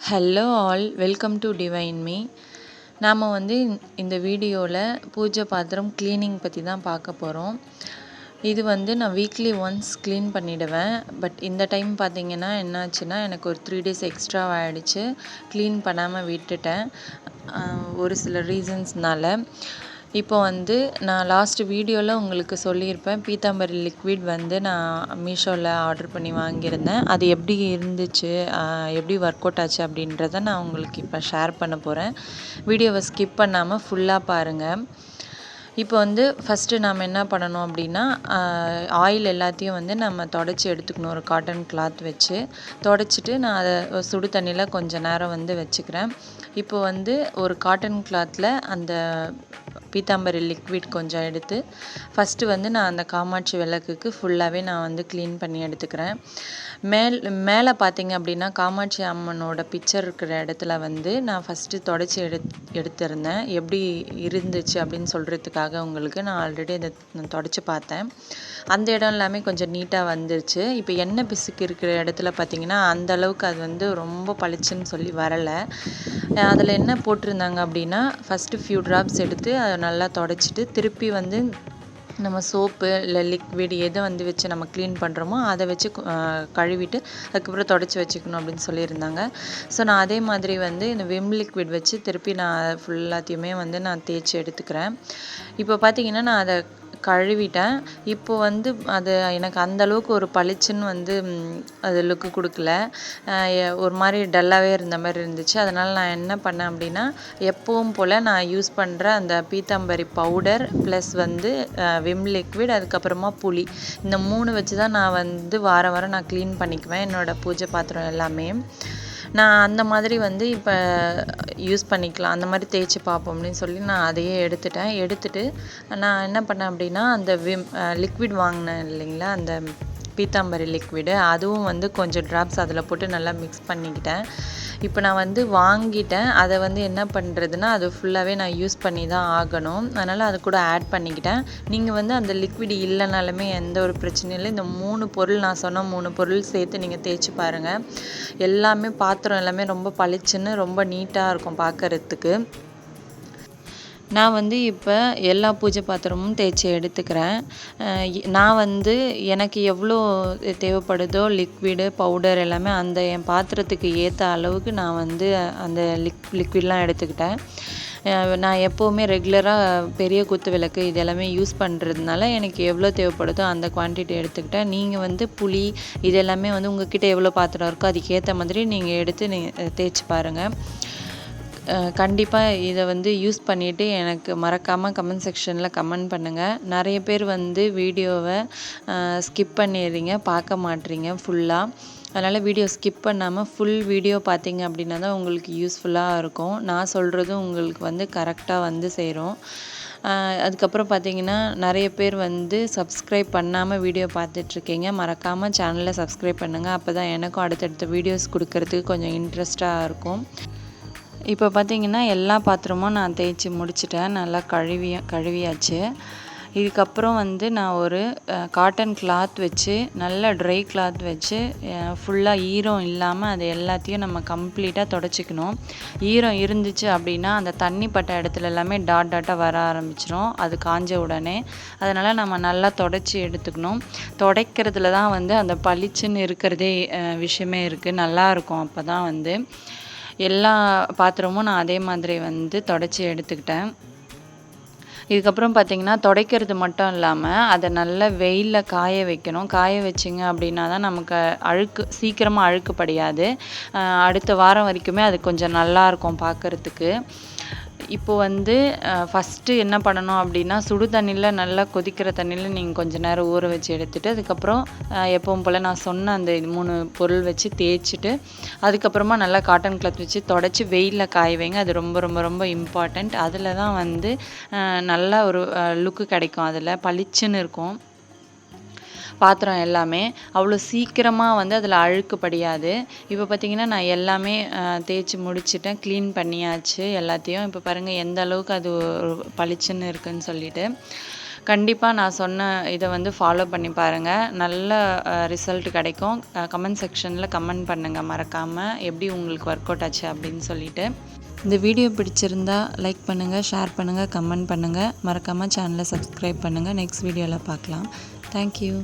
Hello all welcome to divine me நாம் வந்து இந்த வீடியோவில் பூஜை பாத்திரம் க்ளீனிங் பற்றி தான் பார்க்க போகிறோம் இது வந்து நான் வீக்லி ஒன்ஸ் க்ளீன் பண்ணிவிடுவேன் பட் இந்த டைம் பார்த்திங்கன்னா என்னாச்சுன்னா எனக்கு ஒரு த்ரீ டேஸ் எக்ஸ்ட்ரா ஆகிடுச்சு க்ளீன் பண்ணாமல் விட்டுட்டேன். ஒரு சில ரீசன்ஸ்னால் இப்போ வந்து நான் லாஸ்ட் வீடியோவில் உங்களுக்கு சொல்லியிருப்பேன். பீத்தாம்பரி லிக்விட் வந்து நான் மீஷோவில் ஆர்டர் பண்ணி வாங்கியிருந்தேன். அது எப்படி இருந்துச்சு எப்படி ஒர்க் அவுட் ஆச்சு அப்படின்றத நான் உங்களுக்கு இப்போ ஷேர் பண்ண போகிறேன் வீடியோவை ஸ்கிப் பண்ணாமல் ஃபுல்லாக பாருங்கள் இப்போ வந்து ஃபஸ்ட்டு நாம் என்ன பண்ணணும் அப்படின்னா ஆயில் எல்லாத்தையும் வந்து நம்ம தொடச்சி எடுத்துக்கணும். ஒரு காட்டன் கிளாத் வச்சு. தொடச்சிட்டு நான் அதை சுடு தண்ணியில் கொஞ்சம் நேரம் வந்து வச்சுக்கிறேன். இப்போ வந்து ஒரு காட்டன் கிளாத்தில் அந்த பீத்தாம்பரி லிக்விட் கொஞ்சம் எடுத்து ஃபஸ்ட்டு வந்து நான் அந்த காமாட்சி விளக்குக்கு ஃபுல்லாகவே நான் வந்து க்ளீன் பண்ணி எடுத்துக்கிறேன். மேல் மேலே பார்த்தீங்க அப்படின்னா காமாட்சி அம்மனோட பிக்சர் இருக்கிற இடத்துல வந்து நான் ஃபஸ்ட்டு தொடச்சி எடு எடுத்திருந்தேன். எப்படி இருந்துச்சு அப்படின்னு சொல்கிறதுக்காக உங்களுக்கு நான் ஆல்ரெடி அதை தொடச்சி பார்த்தேன். அந்த இடம் எல்லாமே கொஞ்சம் நீட்டாக வந்துருச்சு. இப்போ எண்ணெய் பிசுக்கு இருக்கிற இடத்துல பார்த்தீங்கன்னா அந்த அளவுக்கு அது வந்து ரொம்ப பளிச்சுன்னு சொல்லி வரலை. அதில் என்ன போட்டிருந்தாங்க அப்படின்னா ஃபஸ்ட்டு ஃபியூ ட்ராப்ஸ் எடுத்து நல்லா தொடச்சிட்டு திருப்பி வந்து நம்ம சோப்பு இல்லை லிக்விட் எதை வந்து வச்சு நம்ம க்ளீன் பண்ணுறோமோ அதை வச்சு கழுவிட்டு அதுக்கப்புறம் தொடச்சி வச்சுக்கணும் அப்படின்னு சொல்லியிருந்தாங்க. ஸோ நான் அதே மாதிரி வந்து இந்த விம் லிக்விட் வச்சு திருப்பி நான் ஃபுல்லாத்தையுமே வந்து நான் தேய்ச்சி எடுத்துக்கிறேன். இப்போ பார்த்தீங்கன்னா நான் அதை கழுவிட்டேன். இப்போ வந்து அது எனக்கு அந்த அளவுக்கு ஒரு பளிச்சுன்னு வந்து அது லுக்கு கொடுக்கல. ஒரு மாதிரி டல்லாகவே இருந்த மாதிரி இருந்துச்சு. அதனால் நான் என்ன பண்ணேன் அப்படின்னா எப்பவும் போல் நான் யூஸ் பண்ணுற அந்த பீத்தாம்பரி பவுடர் ப்ளஸ் வந்து விம் லிக்விட் அதுக்கப்புறமா புளி. இந்த மூணு வச்சு தான் நான் வந்து வாரம் வாரம் நான் க்ளீன் பண்ணிக்குவேன். என்னோடய பூஜை பாத்திரம் எல்லாமே. நான் அந்த மாதிரி வந்து இப்போ யூஸ் பண்ணிக்கலாம். அந்த மாதிரி தேய்ச்சி பார்ப்போம் அப்படின்னு சொல்லி நான் அதையே எடுத்துட்டேன். எடுத்துட்டு நான் என்ன பண்ணேன் அப்படின்னா அந்த விம் லிக்விட் வாங்கினேன் இல்லைங்களா? அந்த பீத்தாம்பரி லிக்விடு அதுவும் வந்து கொஞ்சம் ட்ராப்ஸ் அதில் போட்டு நல்லா மிக்ஸ் பண்ணிக்கிட்டேன். இப்போ நான் வந்து வாங்கிட்டேன். அதை வந்து என்ன பண்ணுறதுன்னா அது ஃபுல்லாகவே நான் யூஸ் பண்ணி தான் ஆகணும். அதனால் அது கூட ஆட் பண்ணிக்கிட்டேன். நீங்கள் வந்து அந்த லிக்விட் இல்லைனாலுமே எந்த ஒரு பிரச்சனையும் இல்லை. இந்த மூணு பொருள் நான் சொன்ன மூணு பொருள் சேர்த்து நீங்கள் தேய்ச்சி பாருங்கள் எல்லாமே பாத்திரம் எல்லாமே ரொம்ப பளிச்சுன்னு ரொம்ப நீட்டாக இருக்கும் பார்க்குறதுக்கு நான் வந்து இப்போ எல்லா பூஜை பாத்திரமும் தேய்ச்சி எடுத்துக்கிறேன். நான் வந்து எனக்கு எவ்வளோ தேவைப்படுதோ லிக்விடு பவுடர் எல்லாமே அந்த என் பாத்திரத்துக்கு ஏற்ற அளவுக்கு நான் வந்து அந்த லிக் லிக்விட்லாம் எடுத்துக்கிட்டேன். நான் எப்போவுமே ரெகுலராக பெரிய குத்து விளக்கு இது எல்லாமே யூஸ் பண்ணுறதுனால எனக்கு எவ்வளோ தேவைப்படுதோ அந்த குவான்டிட்டி எடுத்துக்கிட்டேன். நீங்கள் வந்து புளி இது எல்லாமே வந்து உங்ககிட்ட எவ்வளோ பாத்திரம் இருக்கோ அதுக்கேற்ற மாதிரி நீங்கள் எடுத்து நீங்கள் தேய்ச்சி பாருங்கள் கண்டிப்பாக இதை வந்து யூஸ் பண்ணிவிட்டு எனக்கு மறக்காமல் கமெண்ட் செக்ஷனில் கமெண்ட் பண்ணுங்கள் நிறைய பேர் வந்து வீடியோவை ஸ்கிப் பண்ணிடுறீங்க பார்க்க மாட்றீங்க ஃபுல்லாக அதனால் வீடியோ ஸ்கிப் பண்ணாமல் ஃபுல் வீடியோ பார்த்தீங்க அப்படின்னா தான் உங்களுக்கு யூஸ்ஃபுல்லாக இருக்கும். நான் சொல்கிறதும் உங்களுக்கு வந்து கரெக்டாக வந்து சேரும். அதுக்கப்புறம் பார்த்தீங்கன்னா நிறைய பேர் வந்து சப்ஸ்கிரைப் பண்ணாமல் வீடியோ பார்த்துட்ருக்கீங்க மறக்காமல் சேனலை சப்ஸ்கிரைப் பண்ணுங்கள் அப்போ தான் எனக்கும் அடுத்தடுத்த வீடியோஸ் கொடுக்கறதுக்கு கொஞ்சம் இன்ட்ரெஸ்ட்டாக இருக்கும். இப்போ பார்த்திங்கன்னா எல்லா பாத்திரமும் நான் தேய்ச்சி முடிச்சிட்டேன். நல்லா கழுவி கழுவியாச்சு. இதுக்கப்புறம் வந்து நான் ஒரு காட்டன் கிளாத் வச்சு நல்ல ட்ரை கிளாத் வச்சு ஃபுல்லாக ஈரம் இல்லாமல் அது எல்லாத்தையும் நம்ம கம்ப்ளீட்டாக தொடச்சிக்கணும். ஈரம் இருந்துச்சு அப்படின்னா அந்த தண்ணி பட்ட இடத்துல எல்லாமே டாட் டாட்டாக வர ஆரம்பிச்சிடும் அது காஞ்ச உடனே. அதனால் நம்ம நல்லா தொடச்சி எடுத்துக்கணும். துடைக்கிறதுல தான் வந்து அந்த பளிச்சுன்னு இருக்கிறதே விஷயமே இருக்குது நல்லாயிருக்கும் அப்போ தான் வந்து. எல்லா பாத்திரமும் நான் அதே மாதிரி வந்து தொடச்சி எடுத்துக்கிட்டேன். இதுக்கப்புறம் பார்த்திங்கன்னா துடைக்கிறது மட்டும் இல்லாமல் அதை நல்லா வெயிலில் காய வைக்கணும். காய வச்சிங்க அப்படின்னா தான் நமக்கு அழுக்கு சீக்கிரமாக அழுக்கு படியாது. அடுத்த வாரம் வரைக்குமே அது கொஞ்சம் நல்லாயிருக்கும் பார்க்குறதுக்கு இப்போ வந்து ஃபஸ்ட்டு என்ன பண்ணணும் அப்படின்னா சுடு தண்ணியில் நல்லா கொதிக்கிற தண்ணியில் நீங்கள் கொஞ்சம் நேரம் ஊற வச்சு எடுத்துகிட்டு அதுக்கப்புறம் எப்பவும் போல் நான் சொன்ன அந்த மூணு பொருள் வச்சு தேய்ச்சிட்டு அதுக்கப்புறமா நல்லா காட்டன் கிளாத் வச்சு தொடச்சி வெயிலில் காய வைங்க. அது ரொம்ப ரொம்ப ரொம்ப இம்பார்ட்டண்ட் அதில் தான் வந்து நல்லா ஒரு லுக்கு கிடைக்கும். அதில் பளிச்சுன்னு இருக்கும். பாத்திரம் எல்லாமே அவ்வளோ சீக்கிரமாக வந்து அதில் அழுக்கு படியாது. இப்போ பார்த்திங்கன்னா நான் எல்லாமே தேய்ச்சி முடிச்சிட்டேன். க்ளீன் பண்ணியாச்சு எல்லாத்தையும். இப்போ பாருங்கள் எந்த அளவுக்கு அது பளிச்சுன்னு இருக்குன்னு சொல்லிட்டு. கண்டிப்பாக நான் சொன்ன இதை வந்து ஃபாலோ பண்ணி பாருங்கள் நல்ல ரிசல்ட் கிடைக்கும். கமெண்ட் செக்ஷனில் கமெண்ட் பண்ணுங்கள் மறக்காமல் எப்படி உங்களுக்கு ஒர்க் அவுட் ஆச்சு அப்படின்னு சொல்லிட்டு. இந்த வீடியோ பிடிச்சிருந்தா லைக் பண்ணுங்கள் ஷேர் பண்ணுங்கள் கமெண்ட் பண்ணுங்கள் மறக்காமல் சேனலை சப்ஸ்கிரைப் பண்ணுங்கள் நெக்ஸ்ட் வீடியோவில் பார்க்கலாம். தேங்க்யூ